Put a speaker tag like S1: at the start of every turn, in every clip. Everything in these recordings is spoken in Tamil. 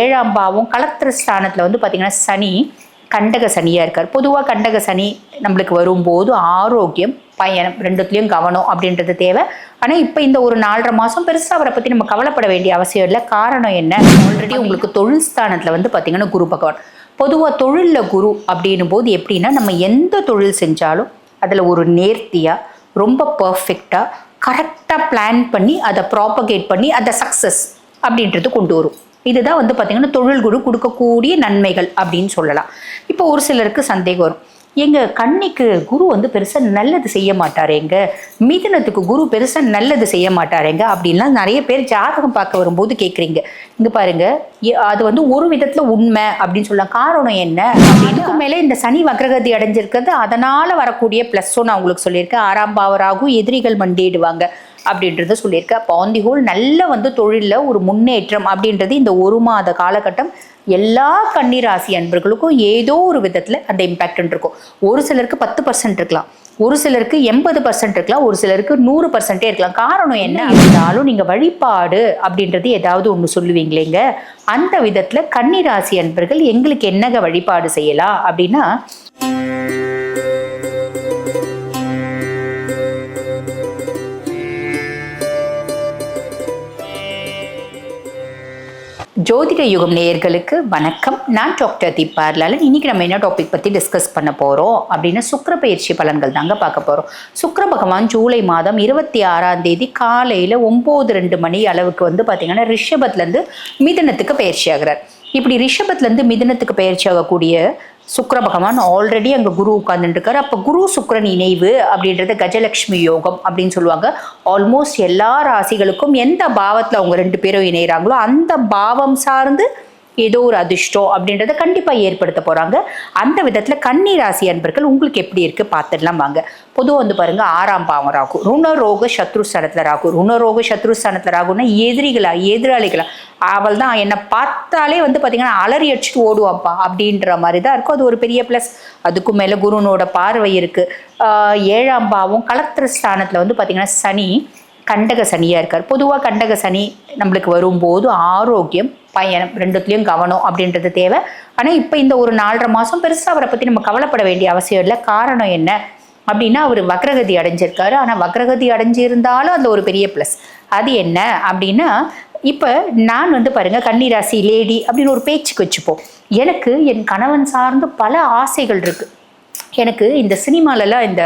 S1: ஏழாம் பாவம் கலத்திர ஸ்தானத்தில் வந்து பார்த்திங்கன்னா சனி கண்டக சனியாக இருக்கார். பொதுவாக கண்டக சனி நம்மளுக்கு வரும்போது ஆரோக்கியம் பயணம் ரெண்டுத்துலேயும் கவனம் அப்படின்றது தேவை. ஆனால் இப்போ இந்த ஒரு நாலரை மாதம் பெருசாக அவரை பற்றி நம்ம கவலைப்பட வேண்டிய அவசியம் இல்லை. காரணம் என்ன? ஆல்ரெடி உங்களுக்கு தொழில் ஸ்தானத்தில் வந்து பார்த்தீங்கன்னா குரு பகவான். பொதுவாக தொழிலில் குரு அப்படின்னும் போது எப்படின்னா நம்ம எந்த தொழில் செஞ்சாலும் அதில் ஒரு நேர்த்தியாக ரொம்ப பர்ஃபெக்டாக கரெக்டாக பிளான் பண்ணி அதை ப்ராப்பகேட் பண்ணி அதை சக்ஸஸ் அப்படின்றது கொண்டு வரும். இதுதான் வந்து பார்த்திங்கன்னா தொழில் குரு கொடுக்கக்கூடிய நன்மைகள் அப்படின்னு சொல்லலாம். இப்போ ஒரு சிலருக்கு சந்தேகம் வரும். எங்க கன்னிக்கு குரு வந்து பெருசாக நல்லது செய்ய மாட்டாரேங்க மிதுனத்துக்கு குரு பெருசாக நல்லது செய்ய மாட்டாரேங்க அப்படின்லாம் நிறைய பேர் ஜாதகம் பார்க்க வரும்போது கேட்குறீங்க இங்க பாருங்க அது வந்து ஒரு விதத்தில் உண்மை அப்படின்னு சொல்லலாம். காரணம் என்ன? அப்படின்னு மேலே இந்த சனி வக்ரகதி அடைஞ்சிருக்கிறது அதனால வரக்கூடிய ப்ளஸ்ஸும் நான் உங்களுக்கு சொல்லியிருக்கேன். ஆறாம் பாவராகும் எதிரிகள் மண்டிடுவாங்க அப்படின்றத சொல்லியிருக்கேன் அப்போ ஆன் தி ஹோல் நல்ல வந்து தொழிலில் ஒரு முன்னேற்றம் அப்படின்றது இந்த ஒரு மாத காலகட்டம் எல்லா கன்னிராசி அன்பர்களுக்கும் ஏதோ ஒரு விதத்தில் அந்த இம்பேக்ட் இருக்கும் ஒரு சிலருக்கு பத்து பர்சன்ட் இருக்கலாம். ஒரு சிலருக்கு எண்பது பர்சன்ட் இருக்கலாம். ஒரு சிலருக்கு நூறு பர்சன்டே இருக்கலாம். காரணம் என்ன இருந்தாலும் நீங்கள் வழிபாடு அப்படின்றது ஏதாவது ஒன்று சொல்லுவீங்களேங்க. அந்த விதத்தில் கன்னிராசி அன்பர்கள் எங்களுக்கு என்னங்க வழிபாடு செய்யலாம் அப்படின்னா ஜோதிட யுகம் நேயர்களுக்கு வணக்கம். நான் டாக்டர் தீபார்லாலன் இன்னைக்கு நம்ம என்ன டாபிக் பற்றி டிஸ்கஸ் பண்ண போகிறோம் அப்படின்னா சுக்கிர பயிற்சி பலன்கள் தாங்க பார்க்க போகிறோம் சுக்கர பகவான் ஜூலை மாதம் இருபத்தி ஆறாம் தேதி காலையில் ஒம்பது ரெண்டு மணி அளவுக்கு வந்து பார்த்திங்கன்னா ரிஷபத்துலேருந்து மிதனத்துக்கு பயிற்சி ஆகிறார். இப்படி ரிஷபத்துலேருந்து மிதனத்துக்கு பயிற்சி ஆகக்கூடிய சுக்கர பகவான் ஆல்ரெடி அங்கே குரு உட்கார்ந்துட்டு இருக்காரு அப்போ குரு சுக்கரன் இணைவு அப்படின்றது கஜலட்சுமி யோகம் அப்படின்னு சொல்லுவாங்க. ஆல்மோஸ்ட் எல்லா ராசிகளுக்கும் எந்த பாவத்தில் அவங்க ரெண்டு பேரும் இணைகிறாங்களோ அந்த பாவம் சார்ந்து ஏதோ ஒரு அதிர்ஷ்டம் அப்படின்றத கண்டிப்பாக ஏற்படுத்த போகிறாங்க அந்த விதத்தில் கன்னி ராசி அன்பர்கள் உங்களுக்கு எப்படி இருக்குது பார்த்துடலாம் வாங்க. பொதுவாக வந்து பாருங்க ஆறாம் பாவம் ராகு. ருணரோக சத்ருஸ்தானத்தில் ராகு. ருணரோக சத்ருஸ்தானத்தில் ராகுன்னா எதிரிகளா எதிராளிகளா. அவள் தான் என்னை பார்த்தாலே வந்து பார்த்தீங்கன்னா அலறி அடிச்சுட்டு ஓடுவாப்பா அப்படின்ற மாதிரி தான் இருக்கும். அது ஒரு பெரிய ப்ளஸ் அதுக்கும் மேலே குருனோட பார்வை இருக்குது ஏழாம் பாவம் கலத்திர ஸ்தானத்தில் வந்து பார்த்தீங்கன்னா சனி. கண்டக சனியாக இருக்கார். பொதுவாக கண்டக சனி நம்மளுக்கு வரும்போது ஆரோக்கியம் பயணம் ரெண்டுத்துலேயும் கவனம் அப்படின்றது தேவை. ஆனால் இப்போ இந்த ஒரு நாலரை மாதம் பெருசாக அவரை பற்றி நம்ம கவலைப்பட வேண்டிய அவசியம் இல்லை. காரணம் என்ன அப்படின்னா அவர் வக்ரகதி அடைஞ்சிருக்காரு. ஆனால் வக்ரகதி அடைஞ்சிருந்தாலும் அதில் ஒரு பெரிய ப்ளஸ் அது என்ன அப்படின்னா இப்போ நான் வந்து பாருங்கள் கன்னிராசி லேடி அப்படின்னு ஒரு பேச்சுக்கு வச்சுப்போம். எனக்கு என் கணவன் சார்ந்து பல ஆசைகள் இருக்குது எனக்கு இந்த சினிமாலலாம் இந்த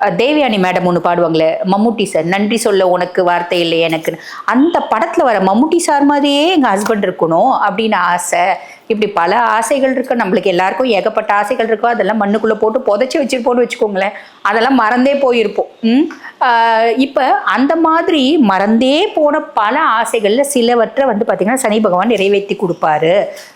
S1: அஹ், தேவயானி மேடம் ஒன்று பாடுவாங்களே மம்முட்டி சார் நன்றி சொல்ல உனக்கு வார்த்தை இல்லை எனக்கு அந்த படத்தில் வர மம்முட்டி சார் மாதிரியே எங்கள் ஹஸ்பண்ட் இருக்கணும் அப்படின்னு ஆசை. இப்படி பல ஆசைகள் இருக்கு. நம்மளுக்கு எல்லாருக்கும் ஏகப்பட்ட ஆசைகள் இருக்கோ அதெல்லாம் மண்ணுக்குள்ளே போட்டு புதைச்சி வச்சிருப்போம்னு வச்சுக்கோங்களேன். அதெல்லாம் மறந்தே போயிருப்போம். ம்? இப்போ அந்த மாதிரி மறந்தே போன பல ஆசைகளில் சிலவற்றை வந்து பார்த்திங்கன்னா சனி பகவான் நிறைவேற்றி கொடுப்பாரு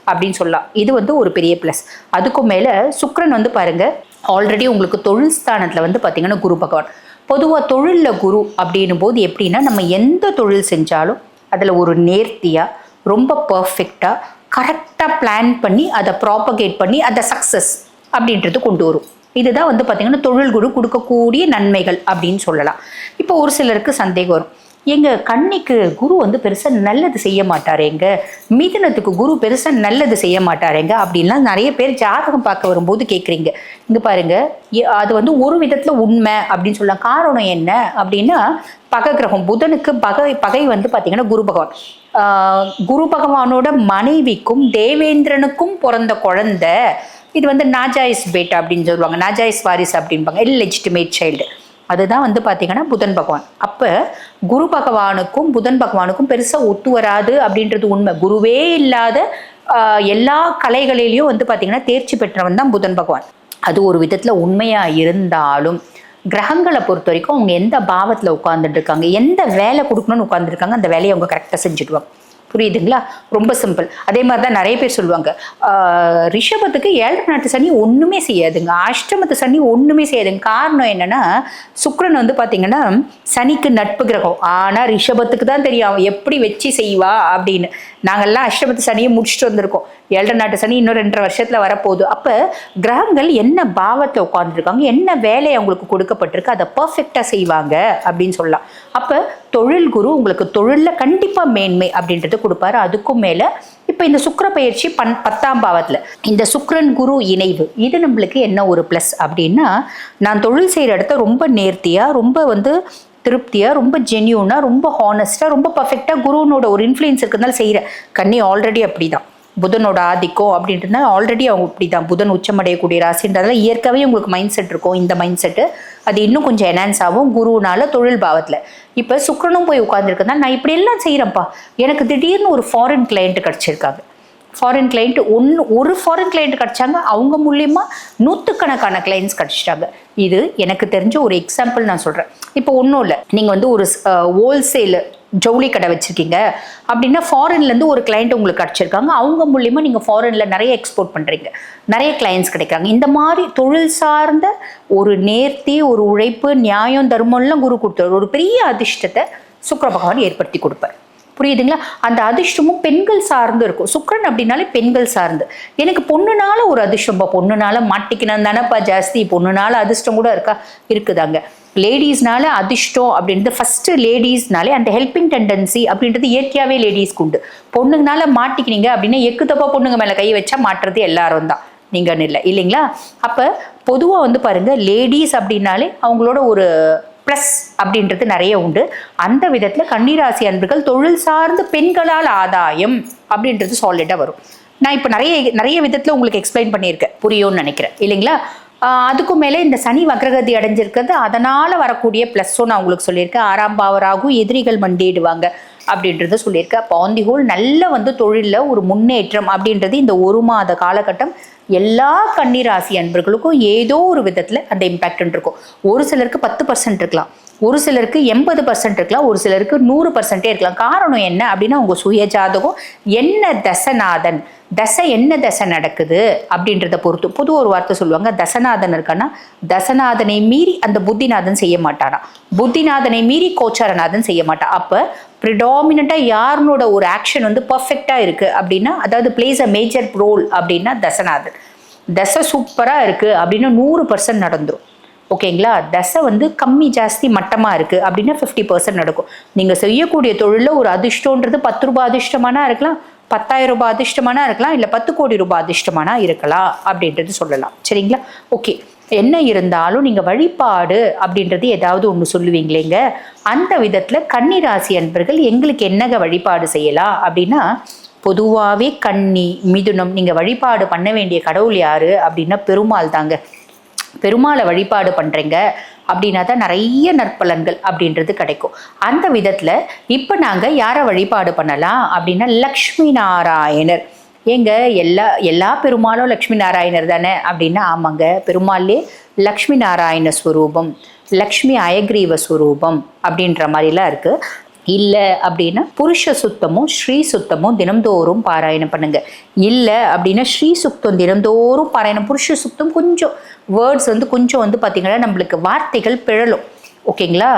S1: அப்படின்னு சொல்லலாம். இது வந்து ஒரு பெரிய ப்ளஸ் அதுக்கும் மேலே சுக்ரன் வந்து பாருங்கள் ஆல்ரெடி உங்களுக்கு தொழில் ஸ்தானத்தில் வந்து பார்த்திங்கன்னா குரு பகவான். பொதுவாக தொழிலில் குரு அப்படின்னும் போது எப்படின்னா நம்ம எந்த தொழில் செஞ்சாலும் அதில் ஒரு நேர்த்தியாக ரொம்ப பர்ஃபெக்டாக கரெக்டாக பிளான் பண்ணி அதை ப்ராப்பகேட் பண்ணி அதை சக்ஸஸ் அப்படின்றது கொண்டு வரும். இதுதான் வந்து பார்த்திங்கன்னா தொழில் குரு கொடுக்கக்கூடிய நன்மைகள் அப்படின்னு சொல்லலாம். இப்போ ஒரு சிலருக்கு சந்தேகம் வரும். எங்க கன்னிக்கு குரு வந்து பெருசாக நல்லது செய்ய மாட்டாரேங்க மிதுனத்துக்கு குரு பெருசாக நல்லது செய்ய மாட்டாரேங்க அப்படின்லாம் நிறைய பேர் ஜாதகம் பார்க்க வரும்போது கேட்குறீங்க இங்க பாருங்க எ- அது வந்து ஒரு விதத்தில் உண்மை அப்படின்னு சொல்லலாம். காரணம் என்ன அப்படின்னா பகை கிரகம் புதனுக்கு பகை பகை வந்து பார்த்திங்கன்னா குரு பகவான். குரு பகவானோட மனைவிக்கும் தேவேந்திரனுக்கும் பிறந்த குழந்தை. இது வந்து நாஜாயிஸ் பேட்டா அப்படின்னு சொல்லுவாங்க. நாஜாயிஸ் வாரிஸ் அப்படின்பாங்க இல்லெஜிட்டிமேட் சைல்டு அதுதான் வந்து பார்த்தீங்கன்னா புதன் பகவான். அப்போ குரு பகவானுக்கும் புதன் பகவானுக்கும் பெருசாக ஒத்து வராது அப்படின்றது உண்மை. குருவே இல்லாத எல்லா கலைகளிலையும் வந்து பார்த்தீங்கன்னா தேர்ச்சி பெற்றவன் தான் புதன் பகவான். அது ஒரு விதத்தில் உண்மையாக இருந்தாலும் கிரகங்களை பொறுத்த வரைக்கும் அவங்க எந்த பாவத்தில் உட்காந்துட்டு இருக்காங்க எந்த வேலை கொடுக்கணும்னு உட்காந்துருக்காங்க அந்த வேலையை அவங்க கரெக்டாக செஞ்சுடுவாங்க. புரியுதுங்களா? ரொம்ப சிம்பிள் அதே மாதிரி தான் நிறைய பேர் சொல்லுவாங்க. ரிஷபத்துக்கு ஏழரை நாட்டு சனி ஒன்றுமே செய்யாதுங்க. அஷ்டமத்து சனி ஒன்றுமே செய்யாதுங்க. காரணம் என்னன்னா சுக்ரன் வந்து பார்த்தீங்கன்னா சனிக்கு நட்பு கிரகம். ஆனால் ரிஷபத்துக்கு தான் தெரியும். அவன் எப்படி வச்சு செய்வா அப்படின்னு. நாங்கள்லாம் அஷ்டமத்து சனியை முடிச்சுட்டு வந்திருக்கோம். ஏழரை நாட்டு சனி இன்னும் ரெண்டரை வருஷத்தில் வரப்போகுது. அப்போ கிரகங்கள் என்ன பாவத்தில் உட்காந்துருக்காங்க என்ன வேலை அவங்களுக்கு கொடுக்கப்பட்டிருக்கு? அதை பர்ஃபெக்டாக செய்வாங்க அப்படின்னு சொல்லலாம். அப்போ தொழில் குரு உங்களுக்கு தொழிலில் கண்டிப்பாக மேன்மை அப்படின்றது கொடுப்பாரு. அதுக்கும் மேலே இப்போ இந்த சுக்கர பயிற்சி பன் பத்தாம் பாவத்தில் இந்த சுக்கரன் குரு இணைவு இது நம்மளுக்கு என்ன ஒரு ப்ளஸ் அப்படின்னா நான் தொழில் செய்கிற இடத்த ரொம்ப நேர்த்தியாக ரொம்ப வந்து திருப்தியாக ரொம்ப ஜென்யூனாக ரொம்ப ஹானஸ்ட்டாக ரொம்ப பர்ஃபெக்டாக குருவனோட ஒரு இன்ஃப்ளூயன்ஸ் இருக்கிறதுனால செய்கிறேன் கண்ணி ஆல்ரெடி அப்படி தான் புதனோட ஆதிக்கம் அப்படின்றதுனால ஆல்ரெடி அவங்க இப்படி தான் புதன் உச்சமடையக்கூடிய ராசின்றதால இயற்கையாகவே உங்களுக்கு மைண்ட் செட் இருக்கும். இந்த மைண்ட் செட்டு அது இன்னும் கொஞ்சம் என்ஹான்ஸ் ஆகும் குருனால தொழில் பாவத்தில். இப்போ சுக்கிரனும் போய் உட்காந்துருக்குன்னா நான் இப்படி எல்லாம் செய்கிறேன்ப்பா எனக்கு திடீர்னு ஒரு ஃபாரின் கிளையண்ட் கிடச்சிருக்காங்க. ஃபாரின் கிளைண்ட் ஒன்று ஒரு ஃபாரின் கிளைண்ட் கிடச்சாங்க அவங்க மூலியமாக நூற்றுக்கணக்கான கிளைண்ட்ஸ் கிடச்சிட்டாங்க. இது எனக்கு தெரிஞ்ச ஒரு எக்ஸாம்பிள் நான் சொல்கிறேன் இப்போ ஒன்றும் இல்லை. நீங்கள் வந்து ஒரு ஹோல்சேல் ஜவுளி கடை வச்சுருக்கீங்க. அப்படின்னா ஃபாரின்லேருந்து ஒரு கிளைண்ட் உங்களுக்கு கிடச்சிருக்காங்க அவங்க மூலியமாக நீங்கள் ஃபாரினில் நிறைய எக்ஸ்போர்ட் பண்ணுறீங்க நிறைய கிளைண்ட்ஸ் கிடைக்கிறாங்க. இந்த மாதிரி தொழில் சார்ந்த ஒரு நேர்த்தி ஒரு உழைப்பு நியாயம் தர்மம்லாம் குரு கொடுத்தாரு ஒரு பெரிய அதிர்ஷ்டத்தை சுக்கர பகவான் ஏற்படுத்தி கொடுப்பார். புரியுதுங்களா? அந்த அதிர்ஷ்டமும் பெண்கள் சார்ந்து இருக்கும். சுக்கரன் அப்படின்னாலே பெண்கள் சார்ந்து. எனக்கு பொண்ணுனால ஒரு அதிர்ஷ்டம்பா பொண்ணுனால மாட்டிக்கணும் தானேப்பா ஜாஸ்தி. பொண்ணுனால அதிர்ஷ்டம் கூட இருக்கா? இருக்குதாங்க. லேடிஸ்னால அதிர்ஷ்டம் அப்படின்றது ஃபர்ஸ்ட் லேடிஸ்னாலே அந்த ஹெல்பிங் டெண்டன்சி அப்படின்றது இயற்கையாகவே லேடிஸ்க்கு உண்டு. பொண்ணுங்கனால மாட்டிக்கினீங்க அப்படின்னா எக்கு தப்பா பொண்ணுங்க மேலே கை வச்சா மாட்டுறது எல்லாரும் தான். நீங்கன்னு இல்லை. இல்லைங்களா? அப்போ பொதுவாக வந்து பாருங்கள் லேடிஸ் அப்படின்னாலே அவங்களோட ஒரு ப்ளஸ் அப்படின்றது நிறைய உண்டு. அந்த விதத்தில் கன்னிராசி அன்பர்கள் தொழில் சார்ந்த பெண்களால் ஆதாயம் அப்படின்றது சாலிடாக வரும். நான் இப்போ நிறைய நிறைய விதத்தில் உங்களுக்கு எக்ஸ்பிளைன் பண்ணியிருக்கேன். புரியும்னு நினைக்கிறேன். இல்லைங்களா? அதுக்கும் மேலே இந்த சனி வக்ரகதி அடைஞ்சிருக்கிறது. அதனால் வரக்கூடிய ப்ளஸ்ஸும் நான் உங்களுக்கு சொல்லியிருக்கேன். ஆறாம் பாவராகும் எதிரிகள் மண்டிடுவாங்க அப்படின்றத சொல்லியிருக்கேன். அப்போ ஆன் தி ஹோல் நல்ல வந்து தொழிலில் ஒரு முன்னேற்றம் அப்படின்றது இந்த ஒரு மாத காலகட்டம். எல்லா கன்னிராசி அன்பர்களுக்கும் ஏதோ ஒரு விதத்தில் அந்த இம்பேக்ட் இருக்கும் ஒரு சிலருக்கு பத்து பர்சன்ட் இருக்கலாம். ஒரு சிலருக்கு எண்பது பர்சன்ட் இருக்கலாம். ஒரு சிலருக்கு நூறு பர்சன்ட்டே இருக்கலாம். காரணம் என்ன அப்படின்னா உங்கள் சுய ஜாதகம் என்ன தசநாதன் தசை என்ன தசை நடக்குது அப்படின்றத பொறுத்து புது ஒரு வார்த்தை சொல்லுவாங்க தசநாதன் இருக்கான்னா தசநாதனை மீறி அந்த புத்திநாதன் செய்ய மாட்டானா புத்திநாதனை மீறி கோச்சாரநாதன் செய்ய மாட்டான் அப்போ ப்ரிடாமினண்ட்டாக யாருனோட ஒரு ஆக்ஷன் வந்து பர்ஃபெக்டாக இருக்குது அப்படின்னா அதாவது பிளேஸ் அ மேஜர் ரோல் அப்படின்னா தசநாதன். தசை சூப்பராக இருக்குது அப்படின்னா நூறு பர்சன்ட் நடந்துடும் ஓகேங்களா? தசை வந்து கம்மி ஜாஸ்தி மட்டமாக இருக்குது அப்படின்னா ஃபிஃப்டி பர்சன்ட் நடக்கும். நீங்கள் செய்யக்கூடிய தொழிலில் ஒரு அதிர்ஷ்டன்றது பத்து ரூபாய் அதிர்ஷ்டமானா இருக்கலாம் பத்தாயிரம் ரூபாய் அதிர்ஷ்டமானா இருக்கலாம் இல்லை பத்து கோடி ரூபாய் அதிர்ஷ்டமானா இருக்கலாம் அப்படின்றது சொல்லலாம். சரிங்களா? ஓகே. என்ன இருந்தாலும் நீங்கள் வழிபாடு அப்படின்றது ஏதாவது ஒன்று சொல்லுவீங்களேங்க. அந்த விதத்தில் கன்னிராசி அன்பர்கள் எங்களுக்கு என்னங்க வழிபாடு செய்யலாம் அப்படின்னா பொதுவாகவே கன்னி மிதுனம் நீங்கள் வழிபாடு பண்ண வேண்டிய கடவுள் யாரு அப்படின்னா பெருமாள் தாங்க பெருமாளை வழிபாடு பண்ணுறீங்க அப்படின்னா தான் நிறைய நற்பலன்கள் அப்படின்றது கிடைக்கும். அந்த விதத்தில் இப்போ நாங்கள் யாரை வழிபாடு பண்ணலாம் அப்படின்னா லக்ஷ்மி நாராயணர். ஏங்க எல்லா எல்லா பெருமாளும் லக்ஷ்மி நாராயணர் தானே? அப்படின்னா ஆமாங்க பெருமாள்லே லக்ஷ்மி நாராயண ஸ்வரூபம் லக்ஷ்மி அயக்ரீவ ஸ்வரூபம் அப்படின்ற மாதிரிலாம் இருக்குது இல்லை அப்படின்னா புருஷ சுத்தமும் ஸ்ரீ சுத்தமும் தினம்தோறும் பாராயணம் பண்ணுங்க. இல்லை அப்படின்னா ஸ்ரீ சுத்தம் தினம்தோறும் பாராயணம். புருஷ சுத்தம் கொஞ்சம். வேர்ட்ஸ் வந்து கொஞ்சம் வந்து பார்த்திங்கன்னா நம்மளுக்கு வார்த்தைகள் பிழலும். ஓகேங்களா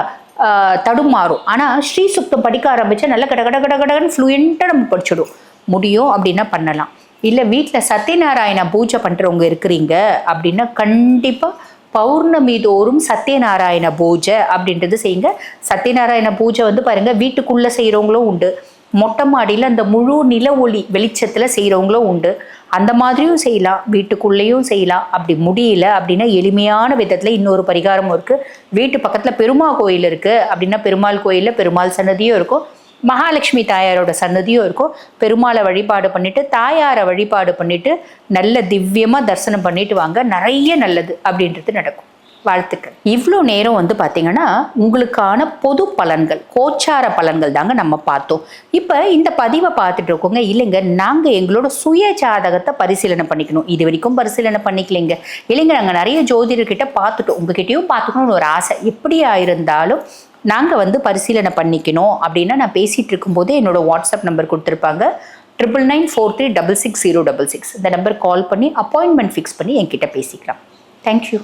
S1: தடுமாறும். ஆனால் ஸ்ரீ சுத்தம் படிக்க ஆரம்பிச்சா நல்லா கட கட கட கடன்னு ஃப்ளூயண்ட்டாக நம்ம படிச்சிடும் முடியும் அப்படின்னா பண்ணலாம். இல்லை வீட்டில் சத்யநாராயண பூஜை பண்ணுறவங்க இருக்கிறீங்க அப்படின்னா கண்டிப்பாக பௌர்ணமி தோறும் சத்யநாராயண பூஜை அப்படின்றது செய்யுங்க. சத்யநாராயண பூஜை வந்து பாருங்க வீட்டுக்குள்ளே செய்கிறவங்களும் உண்டு. மொட்டை மாடியில் அந்த முழு நில ஒளி வெளிச்சத்தில் செய்கிறவங்களும் உண்டு. அந்த மாதிரியும் செய்யலாம். வீட்டுக்குள்ளேயும் செய்யலாம். அப்படி முடியல அப்படின்னா எளிமையான விதத்தில் இன்னொரு பரிகாரமும் இருக்குது வீட்டு பக்கத்தில் பெருமாள் கோயில் இருக்குது அப்படின்னா பெருமாள் கோயிலில் பெருமாள் சன்னதியும் இருக்கும். மகாலட்சுமி தாயாரோட சன்னதியும் இருக்கும். பெருமாளை வழிபாடு பண்ணிட்டு தாயாரை வழிபாடு பண்ணிட்டு நல்ல திவ்யமாக தரிசனம் பண்ணிட்டு வாங்க. நிறைய நல்லது அப்படின்றது நடக்கும். வாழ்த்துக்கள். இவ்வளோ நேரம் வந்து பார்த்தீங்கன்னா உங்களுக்கான பொது பலன்கள் கோச்சார பலன்கள் தாங்க நம்ம பார்த்தோம். இப்போ இந்த பதிவை பார்த்துட்டு இருக்கோங்க. இல்லைங்க நாங்கள் எங்களோட சுய ஜாதகத்தை பரிசீலனை பண்ணிக்கணும். இது வரைக்கும் பரிசீலனை பண்ணிக்கலைங்க. இல்லைங்க நாங்கள் நிறைய ஜோதிடர்கிட்ட பார்த்துட்டோம். உங்ககிட்டயும் பார்த்துக்கணும்னு ஒரு ஆசை. எப்படியா இருந்தாலும் நாங்கள் வந்து பரிசீலனை பண்ணிக்கணும் அப்படின்னா நான் பேசிகிட்டு இருக்கும்போது என்னோடய வாட்ஸ்அப் நம்பர் கொடுத்துருப்பாங்க. Triple nine four three double six zero double six இந்த நம்பர் கால் பண்ணி அப்பாயின்மெண்ட் ஃபிக்ஸ் பண்ணி என்கிட்ட பேசிக்கலாம். தேங்க்யூ